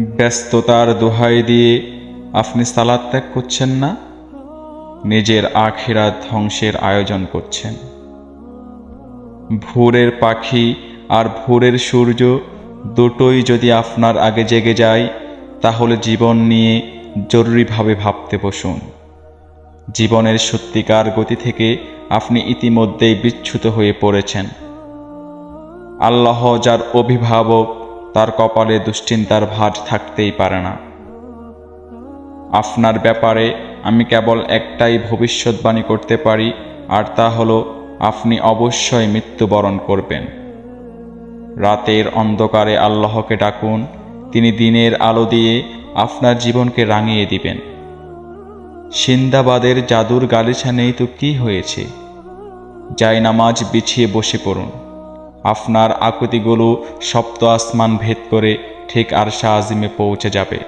ব্যস্ততার দোহাই দিয়ে আপনি সালাদ ত্যাগ করছেন না? নিজের আখিরাত ধ্বংসের আয়োজন করছেন। ভোরের পাখি আর ভোরের সূর্য দুটোই যদি আপনার আগে জেগে যায়, তাহলে জীবন নিয়ে জরুরিভাবে ভাবতে বসুন। জীবনের সত্যিকার গতি থেকে আপনি ইতিমধ্যেই বিচ্যুত হয়ে পড়েছেন। আল্লাহ যার অভিভাবক তার কপালে দুশ্চিন্তার ভাঁজ থাকতেই পারে না। আপনার ব্যাপারে আমি কেবল একটাই ভবিষ্যৎবাণী করতে পারি, আর তা হলো, আপনি অবশ্যই মৃত্যুবরণ করবেন। রাতের অন্ধকারে আল্লাহকে ডাকুন, তিনি দিনের আলো দিয়ে আপনার জীবনকে রাঙিয়ে দিবেন। সিন্দাবাদের জাদুর গালিছা নেই তো কি হয়েছে? যাই নামাজ বিছিয়ে বসে পড়ুন। আপনার আকুতিগুলো সপ্ত আসমান ভেদ করে ঠিক আরশা আজিমে পৌঁছে যাবে।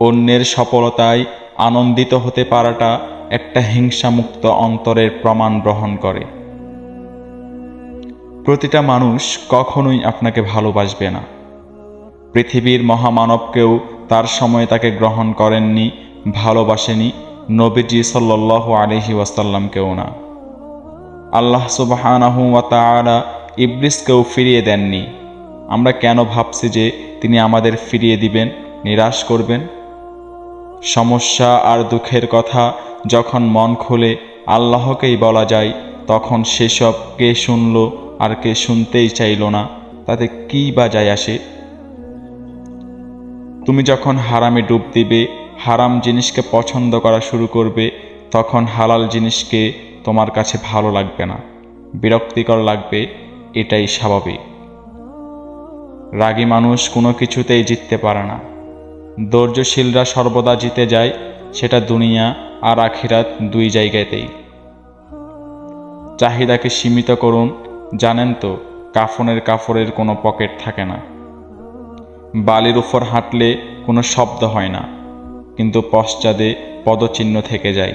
অন্যের সফলতায় আনন্দিত হতে পারাটা একটা হিংসামুক্ত অন্তরের প্রমাণ গ্রহণ করে। প্রতিটা মানুষ কখনোই আপনাকে ভালোবাসবে না। পৃথিবীর মহামানবকেও তার সময় তাকে গ্রহণ করেননি, ভালোবাসেনি নবীজি সাল্লাহ আলহি ওয়াসাল্লামকেও না। আল্লাহ সুবাহানাহু ইবলিসকেও ফিরিয়ে দেননি। আমরা কেন ভাবছি যে তিনি আমাদের ফিরিয়ে দিবেন, নিরাশ করবেন? সমস্যা আর দুঃখের কথা যখন মন খুলে আল্লাহকেই বলা যায়, তখন সেসব কে শুনল আর কে শুনতেই চাইল না, তাতে কী বা যায় আসে? তুমি যখন হারামে ডুব দিবে, হারাম জিনিসকে পছন্দ করা শুরু করবে, তখন হালাল জিনিসকে তোমার কাছে ভালো লাগবে না, বিরক্তিকর লাগবে এটাই স্বাভাবিক। রাগী মানুষ কোনো কিছুতেই জিততে পারে না। ধৈর্যশীলরা সর্বদা জিতে যায়, সেটা দুনিয়া আর আখিরাত দুই জায়গাতেই। চাহিদাকে সীমিত করুন, জানেন তো, কাফনের কাপড়ের কোনো পকেট থাকে না। বালির উপর হাঁটলে কোনো শব্দ হয় না, কিন্তু পশ্চাদে পদচিহ্ন থেকে যায়।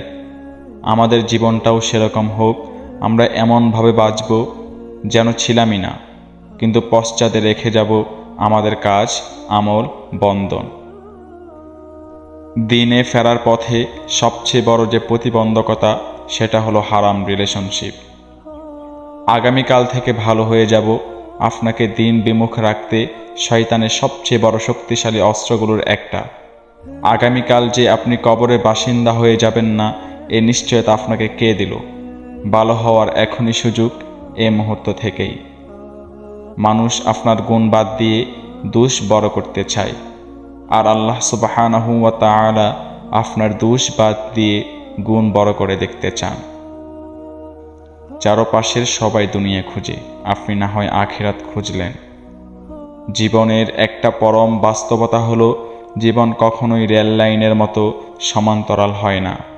আমাদের জীবনটাও সেরকম হোক, আমরা এমনভাবে বাঁচব যেন ছিলামই না, কিন্তু পশ্চাদে রেখে যাব আমাদের কাজ, আমল, বন্ধন। দিনে ফেরার পথে সবচেয়ে বড় যে প্রতিবন্ধকতা, সেটা হলো হারাম রিলেশনশিপ আগামীকাল থেকে ভালো হয়ে যাব, আপনাকে দিন বিমুখ রাখতে শয়তানের সবচেয়ে বড় শক্তিশালী অস্ত্রগুলোর একটা। আগামীকাল যে আপনি কবরের বাসিন্দা হয়ে যাবেন না, এ নিশ্চয়তা আপনাকে কে দিল? ভালো হওয়ার এখনই সুযোগ এ মুহূর্ত থেকেই। মানুষ আপনার গুণ বাদ দিয়ে দোষ বড় করতে চায়। আর আল্লাহ সুবাহানাহু আপনার দোষ বাদ দিয়ে গুণ বড় করে দেখতে চান। চারপাশের সবাই দুনিয়া খুঁজে, আপনি না হয় আখিরাত খুঁজলেন। জীবনের একটা পরম বাস্তবতা হলো, জীবন কখনোই রেল লাইনের মতো সমান্তরাল হয় না।